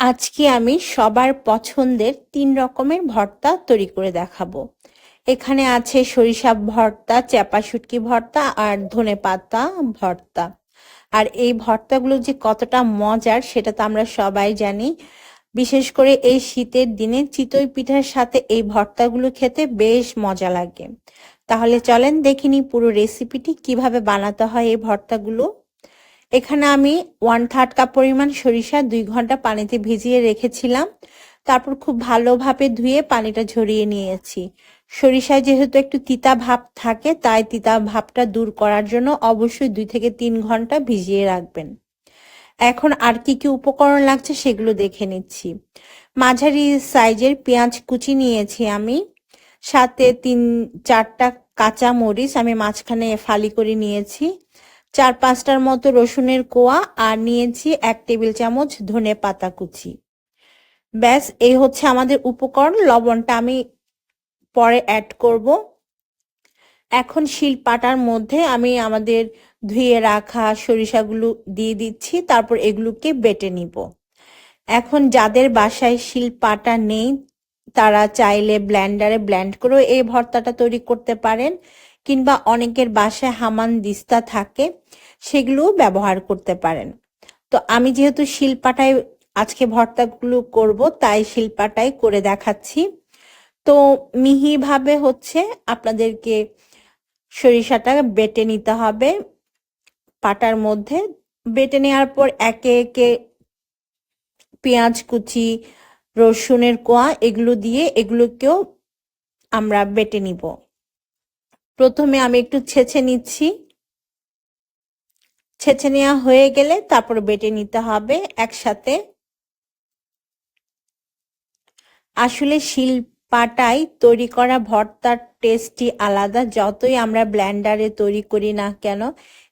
আজকে আমি সবার পছন্দের তিন রকমের ভর্তা তৈরি করে দেখাবো। এখানে আছে সরিষা ভর্তা চাপা শুটকি ভর্তা আর ধনে পাতা ভর্তা। আর এই ভর্তাগুলো যে কতটা মজার সেটা তো আমরা সবাই জানি। বিশেষ করে এই শীতের দিনে চিতই পিঠার সাথে এই ভর্তাগুলো খেতে বেশ মজা লাগে। তাহলে চলেন দেখিনি পুরো রেসিপিটি কীভাবে বানাতে হয় এই ভর্তাগুলো। এখানে আমি ওয়ান থার্ড কাপ পরিমাণ সরিষা দুই ঘণ্টা পানিতে ভিজিয়ে রেখেছিলাম। তারপর খুব ভালোভাবে ধুয়ে পানিটা ঝরিয়ে নিয়েছি। সরিষায় যেহেতু একটু তিতা ভাব থাকে, তাই তিতা ভাবটা দূর করার জন্য অবশ্যই দুই থেকে তিন ঘণ্টা ভিজিয়ে রাখবেন। এখন আর কি কি উপকরণ লাগছে সেগুলো দেখে নিচ্ছি। মাঝারি সাইজের পেঁয়াজ কুচি নিয়েছি আমি। সাথে তিন চারটা কাঁচা মরিচ আমি মাঝখানে ফালি করে নিয়েছি। চার পাঁচটার মতো রসুনের কোয়া আর নিয়েছি এক টেবিল চামচ ধনে পাতা কুচি। ব্যাস, এই হচ্ছে আমাদের উপকরণ। লবণটা আমি পরে অ্যাড করব। এখন শিল পাটার মধ্যে আমি আমাদের ধুয়ে রাখা সরিষাগুলো দিয়ে দিচ্ছি, তারপর এগুলোকে বেটে নিব। এখন যাদের বাসায় শিল পাটা নেই, তারা চাইলে ব্ল্যান্ডারে ব্ল্যান্ড করেও এই ভর্তাটা তৈরি করতে পারেন। কিংবা অনেকের বাসায় হামান দিস্তা থাকে, সেগুলোও ব্যবহার করতে পারেন। তো আমি যেহেতু শিলপাটায় আজকে ভর্তাগুলো করব, তাই শিলপাটাই করে দেখাচ্ছি। তো মিহিভাবে হচ্ছে আপনাদেরকে সরিষাটা বেটে নিতে হবে পাটার মধ্যে। বেটে নেওয়ার পর একে একে পেঁয়াজ কুচি, রসুনের কোয়া, এগুলো দিয়ে এগুলোকেও আমরা বেটে নিব। প্রথমে আমি একটু ছেছে নিচ্ছি। ছেছে নেওয়া হয়ে গেলে তারপর বেটে নিতে হবে একসাথে। আসলে শিলপাটাই তৈরি করা ভর্তার টেস্টই আলাদা। যতই আমরা ব্ল্যান্ডারে তৈরি করি না কেন,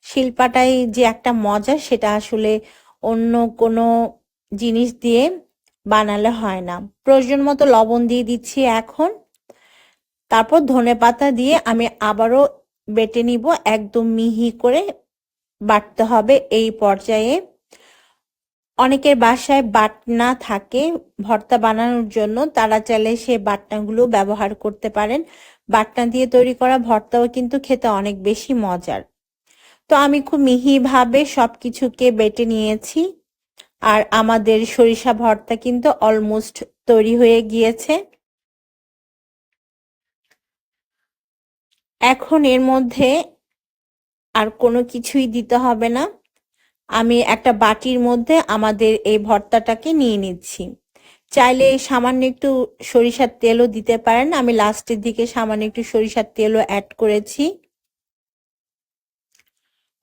শিলপাটাই যে একটা মজা সেটা আসলে অন্য কোনো জিনিস দিয়ে বানালে হয় না। প্রয়োজন মতো লবণ দিয়ে দিচ্ছি এখন। তারপর ধনে পাতা দিয়ে আমি আবারও বেটে নিব, একদম মিহি করে বাটতে হবে এই পর্যায়ে। অনেকের বাসায় বাটনা থাকে ভর্তা বানানোর জন্য, তারা চাইলে সে বাটনাগুলো ব্যবহার করতে পারেন। বাটনা দিয়ে তৈরি করা ভর্তাও কিন্তু খেতে অনেক বেশি মজার। তো আমি খুব মিহিভাবে সব কিছুকে বেটে নিয়েছি, আর আমাদের সরিষা ভর্তা কিন্তু অলমোস্ট তৈরি হয়ে গিয়েছে। এখন এর মধ্যে আর কোনো কিছুই দিতে হবে না। আমি একটা বাটির মধ্যে আমাদের এই ভর্তাটাকে নিয়ে নিচ্ছি। চাইলে সামান্য একটু সরিষার তেলও দিতে পারেন। আমি লাস্টের দিকে সামান্য একটু সরিষার তেলও অ্যাড করেছি।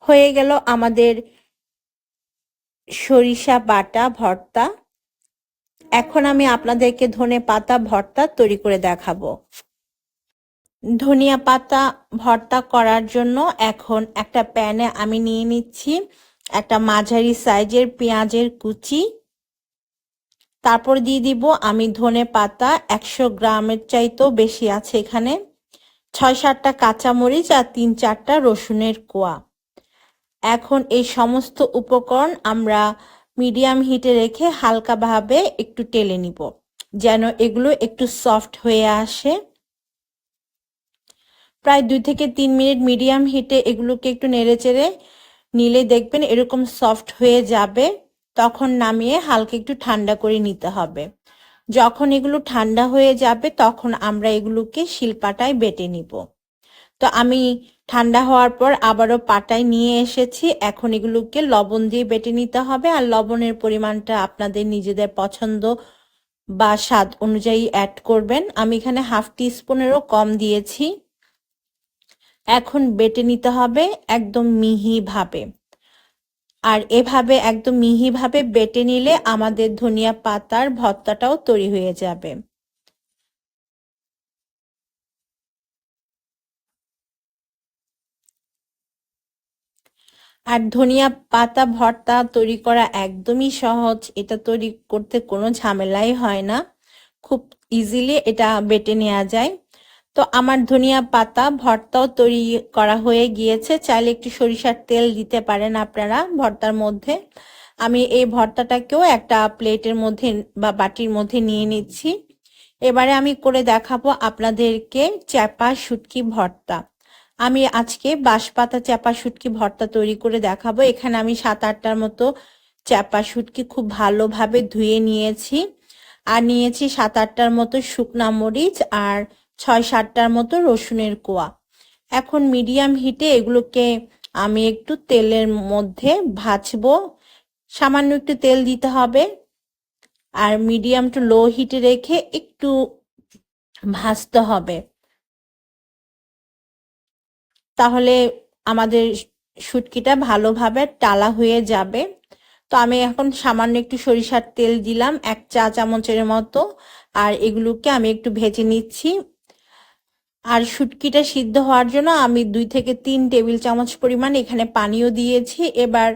হয়ে গেল আমাদের সরিষা বাটা ভর্তা। এখন আমি আপনাদেরকে ধনে পাতা ভর্তা তৈরি করে দেখাবো। ধনিয়া পাতা ভর্তা করার জন্য এখন একটা প্যানে আমি নিয়ে নিচ্ছি একটা মাঝারি সাইজের পেঁয়াজের কুচি। তারপর দিয়ে দিব আমি ধনে পাতা, একশো গ্রামের চাইতেও বেশি আছে এখানে। ছয় সাতটা কাঁচামরিচ আর তিন চারটা রসুনের কোয়া। এখন এই সমস্ত উপকরণ আমরা মিডিয়াম হিটে রেখে হালকাভাবে একটু টেলে নিব, যেন এগুলো একটু সফট হয়ে আসে। প্রায় দুই থেকে তিন মিনিট মিডিয়াম হিটে এগুলোকে একটু নেড়ে চেড়ে নিলে দেখবেন এরকম সফট হয়ে যাবে। তখন নামিয়ে হালকা একটু ঠান্ডা করে নিতে হবে। যখন এগুলো ঠান্ডা হয়ে যাবে, তখন আমরা এগুলোকে শিলপাটায় বেটে নিব। তো আমি ঠান্ডা হওয়ার পর আবারও পাটায় নিয়ে এসেছি। এখন এগুলোকে লবণ দিয়ে বেটে নিতে হবে। আর লবণের পরিমাণটা আপনাদের নিজেদের পছন্দ বা স্বাদ অনুযায়ী অ্যাড করবেন। আমি এখানে হাফ টি স্পুনেরও কম দিয়েছি। এখন বেটে নিতে হবে একদম মিহিভাবে আর এভাবে একদম মিহিভাবে বেটে নিলে আমাদের ধনিয়া পাতার ভর্তাটাও তৈরি হয়ে যাবে। আর ধনিয়া পাতা ভর্তা তৈরি করা একদমই সহজ, এটা তৈরি করতে কোনো ঝামেলাই হয় না। খুব ইজিলি এটা বেটে নেওয়া যায়। তো আমার ধনিয়া পাতা ভর্তাও তৈরি করা হয়ে গিয়েছে। চাইলে একটু সরিষার তেল দিতে পারেন আপনারা ভর্তার মধ্যে। আমি এই ভর্তাটাকেও একটা প্লেটের মধ্যে বা বাটির মধ্যে নিয়ে নিচ্ছি। এবারে আমি করে দেখাবো আপনাদেরকে চ্যাপা শুটকি ভর্তা। আমি আজকে বাঁশপাতা চ্যাপা শুটকি ভর্তা তৈরি করে দেখাবো। এখানে আমি সাত আটটার মতো চ্যাপা শুটকি খুব ভালোভাবে ধুয়ে নিয়েছি। আর নিয়েছি সাত আটটার মতো শুকনা মরিচ আর ছয় সাতটার মতো রসুনের কোয়া। এখন মিডিয়াম হিটে এগুলোকে আমি একটু তেলের মধ্যে ভাজবো। সামান্য একটু তেল দিতে হবে। আর মিডিয়াম টু লো হিটে রেখে একটু ভাজতে হবে। তাহলে আমাদের শুটকিটা ভালোভাবে টালা হয়ে যাবে। তো আমি এখন সামান্য একটু সরিষার তেল দিলাম, এক চা চামচের মতো। আর এগুলোকে আমি একটু ভেজে নিচ্ছি। আর শুটকিটা সিদ্ধ হওয়ার জন্য আমি দুই থেকে তিন টেবিল চামচ পরিমাণ এখানে পানিও দিয়েছি। এবার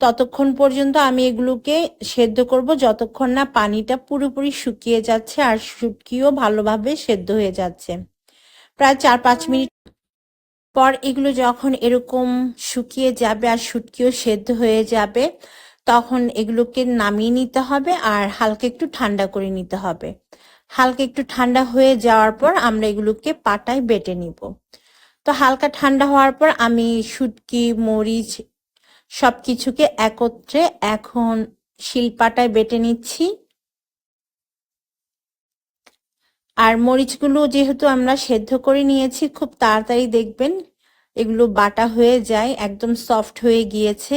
ততক্ষণ পর্যন্ত আমি এগুলোকে সেদ্ধ করব। যতক্ষণ না পানিটা পুরোপুরি শুকিয়ে যাচ্ছে আর শুটকিও ভালোভাবে সেদ্ধ হয়ে যাচ্ছে। প্রায় চার পাঁচ মিনিট পর এগুলো যখন এরকম শুকিয়ে যাবে আর শুটকিও সেদ্ধ হয়ে যাবে, তখন এগুলোকে নামিয়ে নিতে হবে আর হালকা একটু ঠান্ডা করে নিতে হবে। হালকা একটু ঠান্ডা হয়ে যাওয়ার পর আমরা এগুলোকে পাটায় বেটে নিব। তো হালকা ঠান্ডা হওয়ার পর আমি শুটকি, মরিচ সব কিছুকে একত্রে এখন শিলপাটায় বেটে নিচ্ছি। আর মরিচগুলো যেহেতু আমরা সেদ্ধ করে নিয়েছি, খুব তাড়াতাড়ি দেখবেন এগুলো বাটা হয়ে যায়, একদম সফট হয়ে গিয়েছে।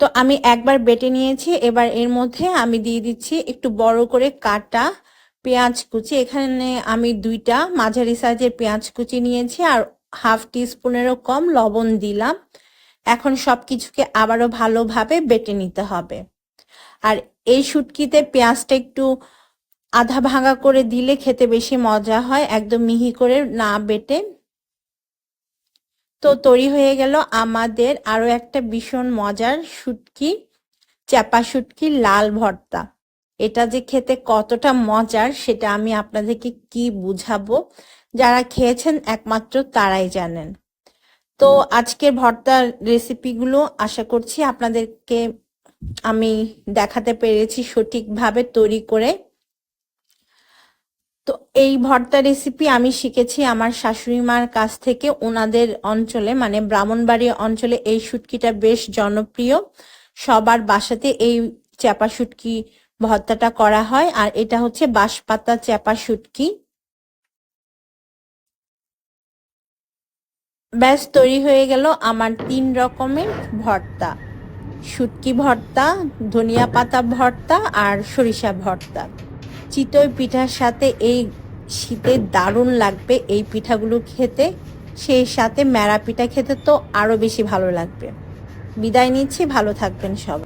তো আমি একবার বেটে নিয়েছি, এবার এর মধ্যে আমি দিয়ে দিচ্ছি একটু বড় করে কাটা পেঁয়াজ কুচি। এখানে আমি দুইটা মাঝারি সাইজের পেঁয়াজ কুচি নিয়েছি আর হাফ টি স্পুনেরও কম লবণ দিলাম। এখন সব কিছুকে আবারও ভালোভাবে বেটে নিতে হবে। আর এই শুটকিতে পেঁয়াজটা একটু আধা ভাঙা করে দিলে খেতে বেশি মজা হয়, একদম মিহি করে না বেটে। তো তৈরি হয়ে গেল আমাদের আরও একটা ভীষণ মজার শুটকি চাপা শুটকি লাল ভর্তা। এটা যে খেতে কতটা মজার সেটা আমি আপনাদেরকে কি বুঝাবো, যারা খেয়েছেন একমাত্র তারাই জানেন। তো আজকের ভর্তার রেসিপিগুলো আশা করছি আপনাদেরকে আমি দেখাতে পেরেছি সঠিকভাবে তৈরি করে। তো এই ভর্তা রেসিপি আমি শিখেছি আমার শাশুড়ি মার কাছ থেকে ওনাদের অঞ্চলে মানে ব্রাহ্মণবাড়ি অঞ্চলে এই শুটকিটা বেশ জনপ্রিয়। সবার বাসাতে এই চাপা শুটকি ভর্তাটা করা হয় আর এটা হচ্ছে বাঁশপাতা চাপা শুটকি। ব্যাস, তৈরি হয়ে গেল আমার তিন রকমের ভর্তা। শুটকি ভর্তা, ধনিয়া পাতা ভর্তা আর সরিষা ভর্তা। চিতই পিঠার সাথে এই শীতে দারুণ লাগবে এই পিঠাগুলো খেতে। সেই সাথে ম্যাড়া পিঠা খেতে তো আরও বেশি ভালো লাগবে। বিদায় নিচ্ছি, ভালো থাকবেন সব।